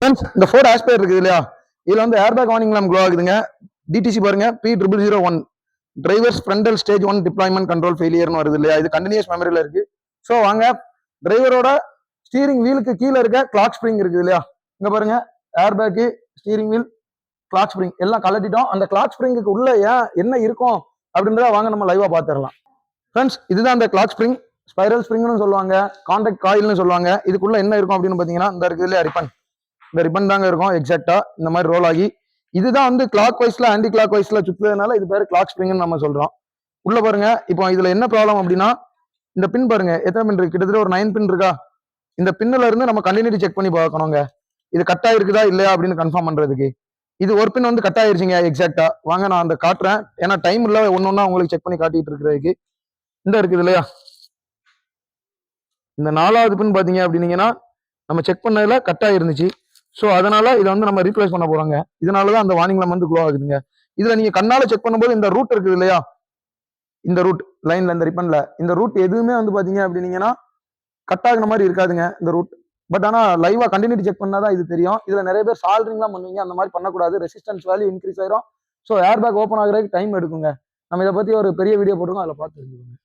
Friends இந்த four Aspire இருக்குது இல்லையா? இதில் வந்து ஏர்பேக் வார்னிங் லாம் க்ளோ ஆகுதுங்க. டிடிசி பாருங்க B triple zero one drivers frontal stage one deployment control ஃபெயிலியர்னு வருது இல்லையா? இது கண்டினியூஸ் மெமரியில் இருக்கு. ஸோ வாங்க டிரைவரோட ஸ்டீரிங் வீலுக்கு கீழே இருக்க கிளாக் ஸ்ப்ரிங் இருக்குது இல்லையா? இங்கே பாருங்க airbag steering wheel clock spring எல்லாம் கலட்டிட்டோம் அந்த கிளாக் ஸ்ப்ரிங்குக்கு உள்ள ஏன் என்ன இருக்கும் அப்படின்றத வாங்க நம்ம லைவாக பார்த்துடலாம். ஃப்ரெண்ட்ஸ் இதுதான் அந்த கிளாக் ஸ்ப்ரிங் ஸ்பைரல் ஸ்ப்ரிங்னு சொல்லுவாங்க கான்டாக்ட் காயில்னு சொல்லுவாங்க. இதுக்குள்ள என்ன இருக்கும் அப்படின்னு பார்த்தீங்கன்னா இந்த இருக்குது இல்லையா ரிப்பன் இந்த ரிப்பன் தாங்க இருக்கும் எக்ஸாக்டா இந்த மாதிரி ரோல் ஆகி. இதுதான் வந்து கிளாக் வைஸ்ல ஆன்டி கிளாக் வைஸ்ல சுத்துறதுனால இது பேர் கிளாக் ஸ்ப்ரிங்னு நம்ம சொல்றோம். உள்ள பாருங்க இப்போ இதுல என்ன ப்ராப்ளம் அப்படின்னா இந்த பின் பாருங்க எத்தனை பின் இருக்கு? கிட்டத்தட்ட ஒரு நைன் பின் இருக்கா? இந்த பின்னுல இருந்து நம்ம கண்டினியூட்டி செக் பண்ணி பார்க்கணுங்க. இது கட் ஆயிருக்குதா இல்லையா அப்படின்னு கன்ஃபார்ம் பண்றதுக்கு. இது ஒரு பின் வந்து கட் ஆயிருச்சுங்க எக்ஸாக்டா வாங்க நான் அந்த காட்டுறேன். ஏன்னா டைம் இல்ல ஒன்னொன்னா உங்களுக்கு செக் பண்ணி காட்டிட்டு இருக்கிறதுக்கு. இந்த இருக்குது இல்லையா? இந்த நாலாவது பின் பாத்தீங்க அப்படின்னீங்கன்னா நம்ம செக் பண்ணதுல கட் ஆயிருந்துச்சு. ஸோ அதனால இதை வந்து நம்ம ரீப்ளேஸ் பண்ண போறாங்க. இதனாலதான் அந்த வார்னிங் வந்து க்ளோ ஆகுதுங்க. இதுல நீங்க கண்ணால செக் பண்ணும்போது இந்த ரூட் இருக்குது இல்லையா? இந்த ரூட் லைன்ல இந்த ரிப்பன்ல இந்த ரூட் எதுவுமே வந்து பாத்தீங்க அப்படின்னீங்கன்னா கட் ஆகுன மாதிரி இருக்காதுங்க இந்த ரூட் பட் ஆனா லைவா கண்டினியூட்டி செக் பண்ணாதான் இது தெரியும். இதுல நிறைய பேர் சால்ரிங்லாம் பண்ணுவீங்க அந்த மாதிரி பண்ணக்கூடாது. ரெசிஸ்டன்ஸ் வேல்யூ இன்க்ரீஸ் ஆயிரும். ஸோ ஏர் பேக் ஓப்பன் ஆகுறதுக்கு டைம் எடுக்குங்க. நம்ம இதை பத்தி ஒரு பெரிய வீடியோ போட்டுருக்கோம் அதில் பார்த்து தெரிஞ்சுக்கோங்க.